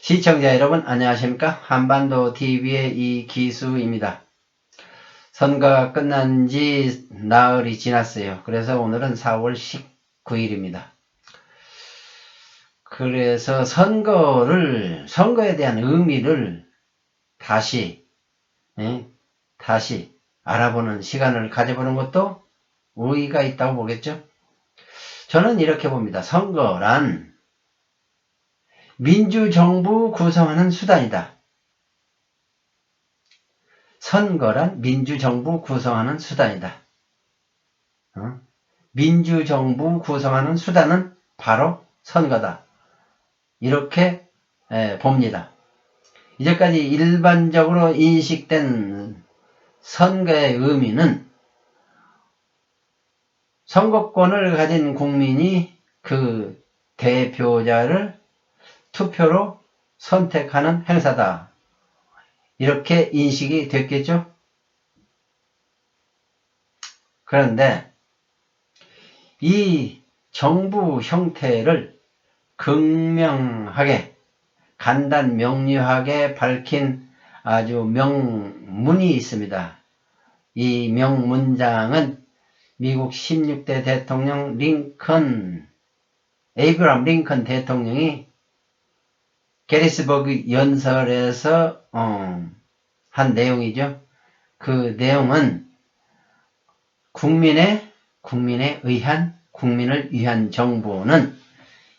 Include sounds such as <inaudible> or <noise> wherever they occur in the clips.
시청자 여러분 안녕하십니까 한반도 TV의 이기수입니다. 선거가 끝난 지 나흘이 지났어요. 그래서 오늘은 4월 19일입니다. 그래서 선거를 선거에 대한 의미를 다시 예, 다시 알아보는 시간을 가져보는 것도 의의가 있다고 보겠죠. 저는 이렇게 봅니다. 선거란 민주정부 구성하는 수단이다. 선거란 민주정부 구성하는 수단이다. 어? 민주정부 구성하는 수단은 바로 선거다. 이렇게 에, 봅니다. 이제까지 일반적으로 인식된 선거의 의미는 선거권을 가진 국민이 그 대표자를 투표로 선택하는 행사다. 이렇게 인식이 됐겠죠? 그런데 이 정부 형태를 극명하게 간단 명료하게 밝힌 아주 명문이 있습니다. 이 명문장은 미국 16대 대통령 링컨, 에이브람 링컨 대통령이 게리스버그 연설에서 어, 한 내용이죠. 그 내용은 국민의 국민에 의한 국민을 위한 정부는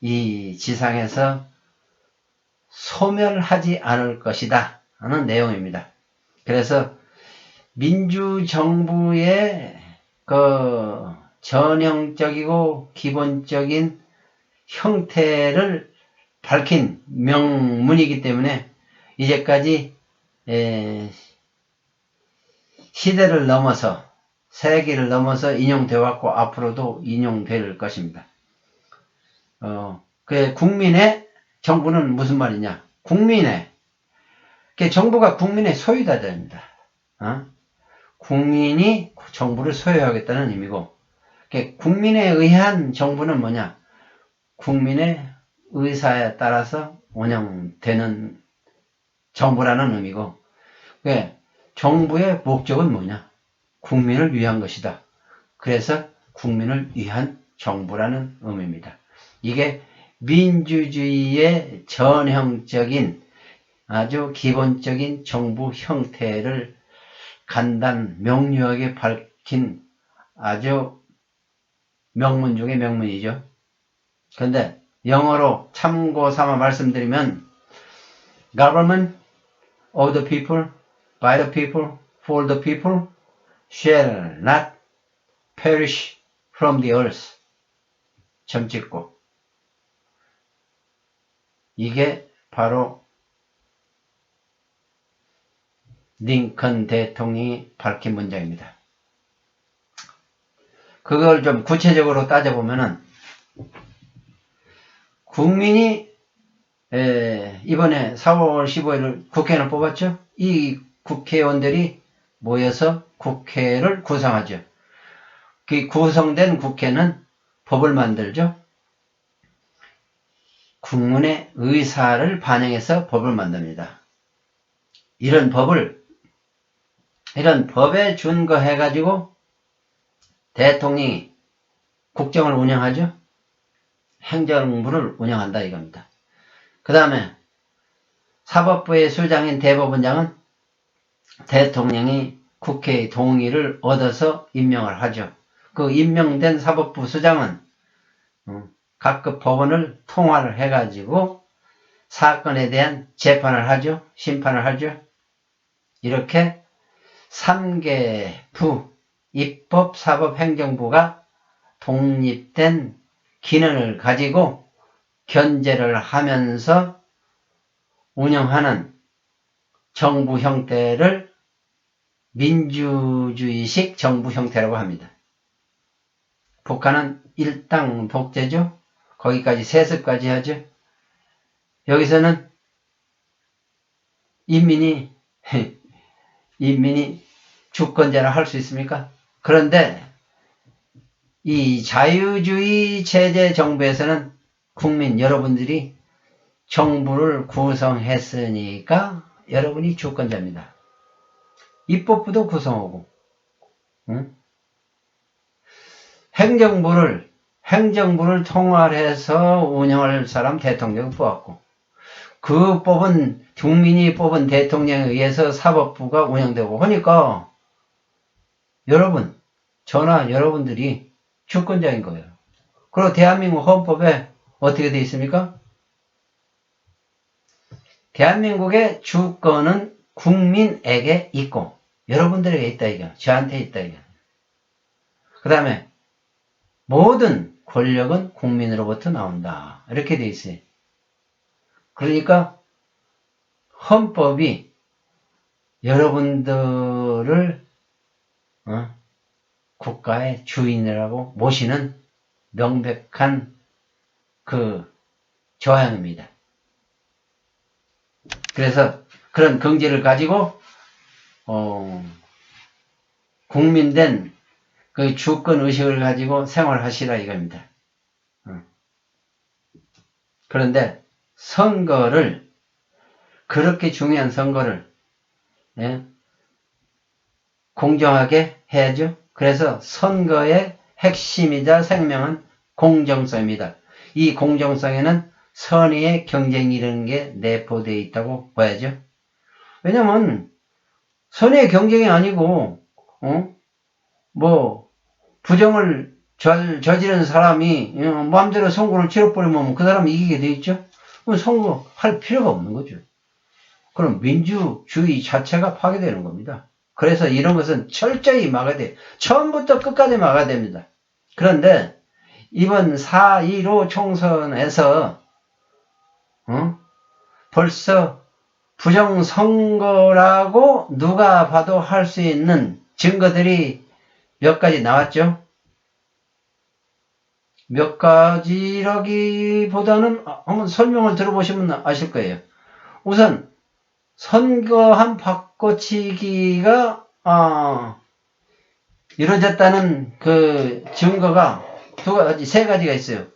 이 지상에서 소멸하지 않을 것이다 하는 내용입니다. 그래서 민주정부의 그 전형적이고 기본적인 형태를 밝힌 명문이기 때문에 이제까지 시대를 넘어서 세기를 넘어서 인용되어 왔고 앞으로도 인용될 것입니다. 어, 그 국민의 정부는 무슨 말이냐? 국민의 그 정부가 국민의 소유다 됩니다. 어? 국민이 정부를 소유하겠다는 의미고 그 국민에 의한 정부는 뭐냐? 국민의 의사에 따라서 운영되는 정부라는 의미고 왜 정부의 목적은 뭐냐? 국민을 위한 것이다. 그래서 국민을 위한 정부라는 의미입니다. 이게 민주주의의 전형적인 아주 기본적인 정부 형태를 간단 명료하게 밝힌 아주 명문 중의 명문이죠. 그런데 영어로 참고 삼아 말씀드리면 government of the people, by the people, for the people shall not perish from the earth. 점 찍고 이게 바로 링컨 대통령이 밝힌 문장입니다. 그걸 좀 구체적으로 따져보면은 국민이 이번에 4월 15일 국회의원을 뽑았죠. 이 국회의원들이 모여서 국회를 구성하죠. 그 구성된 국회는 법을 만들죠. 국민의 의사를 반영해서 법을 만듭니다. 이런 법을 이런 법에 준거해 가지고 대통령이 국정을 운영하죠. 행정부를 운영한다 이겁니다. 그 다음에 사법부의 수장인 대법원장은 대통령이 국회의 동의를 얻어서 임명을 하죠. 그 임명된 사법부 수장은 어, 각급 법원을 통화를 해가지고 사건에 대한 재판을 하죠. 심판을 하죠. 이렇게 3개 부, 입법, 사법, 행정부가 독립된 기능을 가지고 견제를 하면서 운영하는 정부 형태를 민주주의식 정부 형태라고 합니다. 북한은 일당 독재죠. 거기까지 세습까지 하죠. 여기서는 인민이 <laughs> 인민이 주권자라 할 수 있습니까? 그런데 이 자유주의 체제 정부에서는 국민 여러분들이 정부를 구성했으니까 여러분이 주권자입니다. 입법부도 구성하고, 응? 행정부를, 행정부를 통할해서 운영할 사람 대통령 뽑았고, 그 뽑은, 국민이 뽑은 대통령에 의해서 사법부가 운영되고 하니까, 여러분, 저나 여러분들이 주권자인 거예요. 그리고 대한민국 헌법에 어떻게 되어 있습니까? 대한민국의 주권은 국민에게 있고 여러분들에게 있다 이거 저한테 있다 이거 그 다음에 모든 권력은 국민으로부터 나온다 이렇게 되어 있어요 그러니까 헌법이 여러분들을 어? 국가의 주인이라고 모시는 명백한 그 조항입니다. 그래서 그런 긍지를 가지고 어, 국민된 그 주권 의식을 가지고 생활하시라 이겁니다. 어. 그런데 선거를 그렇게 중요한 선거를 예? 공정하게 해야죠. 그래서 선거의 핵심이자 생명은 공정성입니다. 이 공정성에는 선의의 경쟁이라는 게 내포되어 있다고 봐야죠. 왜냐면 선의의 경쟁이 아니고 어? 뭐 부정을 저, 저지른 사람이 어, 마음대로 선거를 치러버리면 그 사람이 이기게 돼 있죠. 그럼 선거할 필요가 없는 거죠. 그럼 민주주의 자체가 파괴되는 겁니다. 그래서 이런 것은 철저히 막아야 돼요. 처음부터 끝까지 막아야 됩니다. 그런데 이번 4.15 총선에서 어? 벌써 부정선거라고 누가 봐도 할 수 있는 증거들이 몇 가지 나왔죠. 몇 가지라기보다는 한번 설명을 들어보시면 아실 거예요. 우선 선거한 바꿔치기가 어, 이루어졌다는 그 증거가 두 가지, 세 가지가 있어요.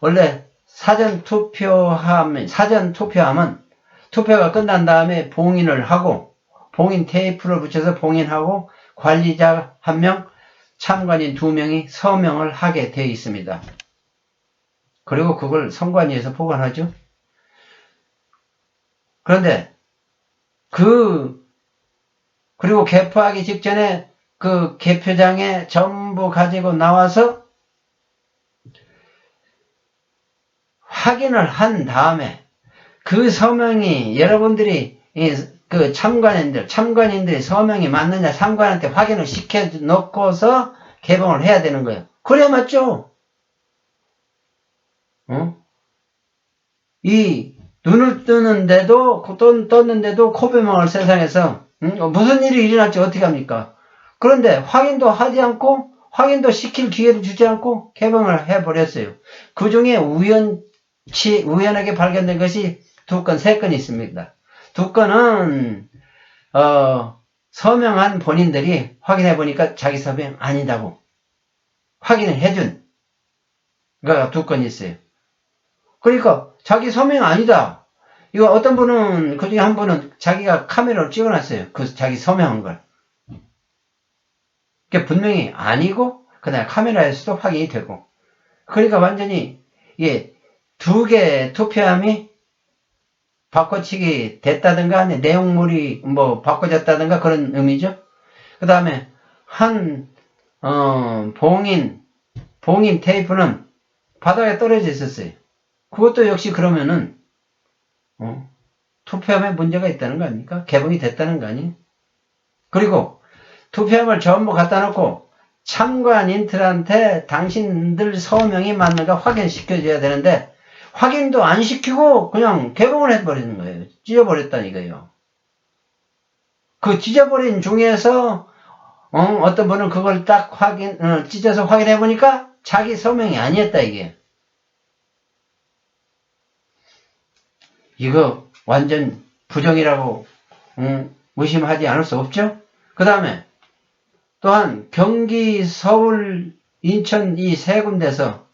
원래 사전 투표하면, 사전 투표하면 투표가 끝난 다음에 봉인을 하고, 봉인 테이프를 붙여서 봉인하고, 관리자 한 명, 참관인 두 명이 서명을 하게 되어 있습니다. 그리고 그걸 선관위에서 보관하죠. 그런데 그 그리고 개표하기 직전에 그 개표장에 전부 가지고 나와서 확인을 한 다음에 그 서명이 여러분들이 그 참관인들, 참관인들의 서명이 맞느냐 참관한테 확인을 시켜 놓고서 개봉을 해야 되는 거예요. 그래 맞죠? 어? 이 눈을 뜨는데도 떴는데도 코베망을 세상에서 응? 무슨 일이 일어날지 어떻게 합니까? 그런데 확인도 하지 않고 확인도 시킬 기회를 주지 않고 개봉을 해버렸어요. 그 중에 우연 치, 우연하게 발견된 것이 두 건, 세 건이 있습니다. 두 건은, 어, 서명한 본인들이 확인해 보니까 자기 서명 아니다고 확인을 해준, 그가 두 건이 있어요. 그러니까 자기 서명 아니다. 이거 어떤 분은, 그 중에 한 분은 자기가 카메라로 찍어놨어요. 그 자기 서명한 걸. 그게 분명히 아니고, 그다음 카메라에서도 확인이 되고. 그러니까 완전히, 이게 두 개의 투표함이 바꿔치기 됐다든가 내용물이 뭐 바꿔졌다든가 그런 의미죠. 그 다음에 한 어, 봉인 봉인 테이프는 바닥에 떨어져 있었어요. 그것도 역시 그러면은 어, 투표함에 문제가 있다는 거 아닙니까? 개봉이 됐다는 거 아니에요? 그리고 투표함을 전부 갖다 놓고 참관인들한테 당신들 서명이 맞는가 확인시켜줘야 되는데 확인도 안 시키고 그냥 개봉을 해버리는 거예요. 찢어버렸다니까요. 그 찢어버린 중에서 어, 떤 분은 그걸 딱 확인 어, 찢어서 확인해 보니까 자기 서명이 아니었다 이게. 이거 완전 부정이라고 음, 의심하지 않을 수 없죠. 그 다음에 또한 경기, 서울, 인천 이 세 군데서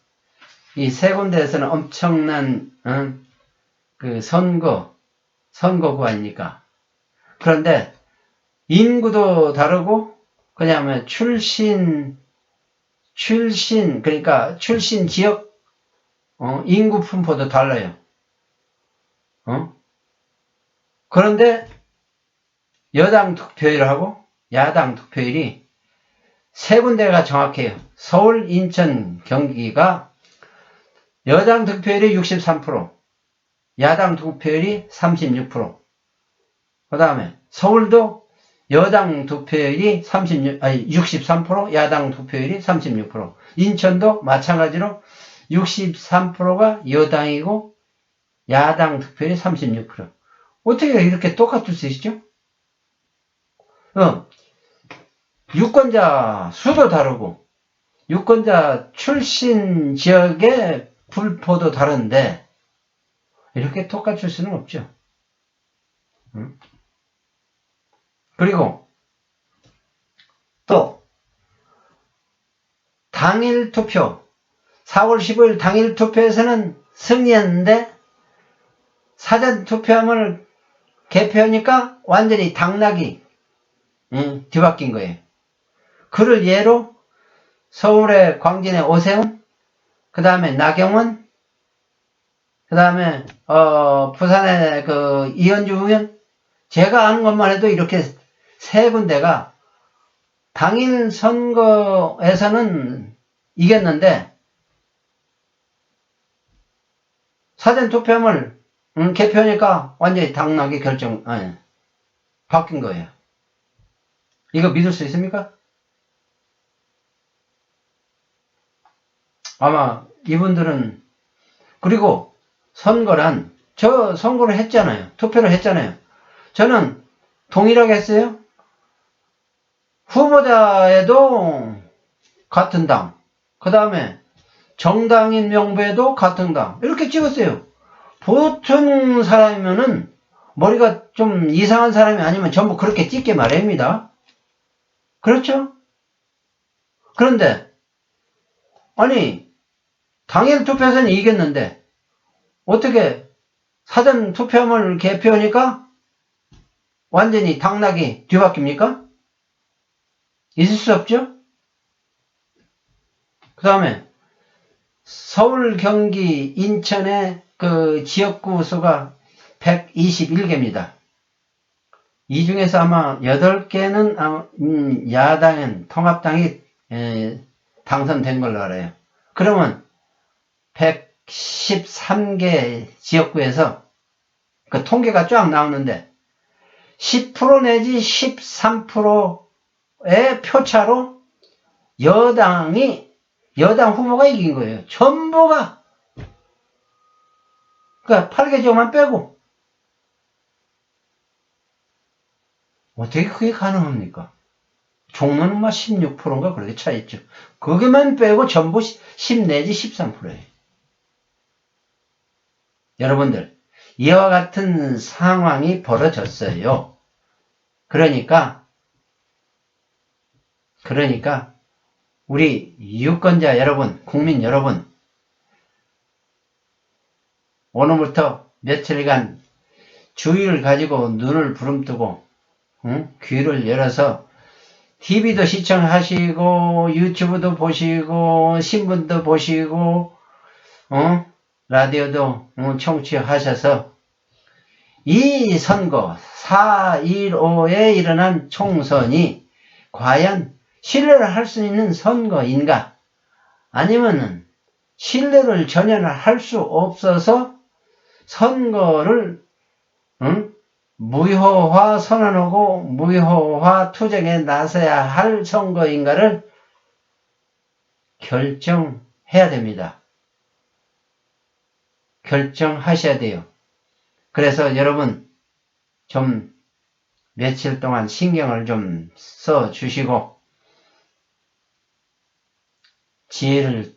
이 세 군데에서는 엄청난 어? 그 선거, 선거구 아닙니까? 그런데 인구도 다르고, 그냐면 출신, 출신, 그러니까 출신 지역, 어, 인구 분포도 달라요. 어? 그런데 여당 득표율하고 야당 득표율이 세 군데가 정확해요. 서울, 인천, 경기가 여당 득표율이 63%, 야당 득표율이 36%. 그 다음에 서울도 여당 득표율이 36, 아니 63%, 야당 득표율이 36%. 인천도 마찬가지로 63%가 여당이고 야당 득표율이 36%. 어떻게 이렇게 똑같을 수 있죠? 어, 유권자 수도 다르고, 유권자 출신 지역의 불포도 다른데, 이렇게 똑같을 수는 없죠. 응? 그리고, 또, 당일 투표, 4월 15일 당일 투표에서는 승리했는데, 사전 투표함을 개표하니까 완전히 당락이 응, 뒤바뀐 거예요. 그를 예로 서울의 광진의 오세훈, 그 다음에 나경원, 그 다음에 어, 부산의 그 이현주 의원, 제가 아는 것만 해도 이렇게 세 군데가 당일 선거에서는 이겼는데 사전 투표함을 음, 개표하니까 완전히 당락이 결정, 아니, 바뀐 거예요. 이거 믿을 수 있습니까? 아마 이분들은, 그리고 선거란, 저 선거를 했잖아요. 투표를 했잖아요. 저는 동일하게 했어요. 후보자에도 같은 당, 그 다음에 정당인 명부에도 같은 당, 이렇게 찍었어요. 보통 사람이면은 머리가 좀 이상한 사람이 아니면 전부 그렇게 찍게 마련입니다. 그렇죠? 그런데 아니 당일 투표에서는 이겼는데 어떻게 사전 투표함을 개표하니까 완전히 당락이 뒤바뀝니까? 있을 수 없죠? 그 다음에 서울, 경기, 인천의 그 지역구 수가 121개입니다. 이 중에서 아마 8개는 음, 야당은 통합당이 당선된 걸로 알아요. 그러면 113개 지역구에서 그 통계가 쫙 나오는데 10% 내지 13%의 표차로 여당이 여당 후보가 이긴 거예요. 전부가 그러니까 8개 지역만 빼고 어떻게 그게 가능합니까? 종로는 막 16%인가 그렇게 차 있죠. 거기만 빼고 전부 10 내지 13%예요. 여러분들, 이와 같은 상황이 벌어졌어요. 그러니까, 그러니까, 우리 유권자 여러분, 국민 여러분, 오늘부터 며칠간 주의를 가지고 눈을 부름뜨고 응? 귀를 열어서 TV도 시청하시고 유튜브도 보시고 신문도 보시고 어? 라디오도 어, 청취하셔서 이 선거 4.15에 일어난 총선이 과연 신뢰를 할 수 있는 선거인가 아니면은 신뢰를 전혀 할 수 없어서 선거를 응? 무효화 선언하고 무효화 투쟁에 나서야 할 선거인가를 결정해야 됩니다. 결정하셔야 돼요. 그래서 여러분 좀 며칠 동안 신경을 좀 써 주시고 지혜를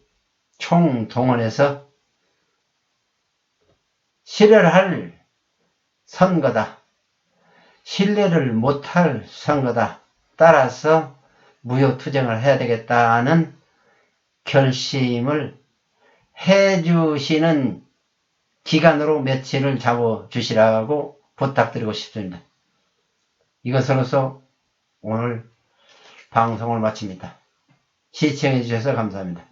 총동원해서 실현을 할 선거다. 신뢰를 못할 선거다. 따라서 무효투쟁을 해야 되겠다는 결심을 해주시는 기간으로 며칠을 잡아주시라고 부탁드리고 싶습니다. 이것으로서 오늘 방송을 마칩니다. 시청해 주셔서 감사합니다.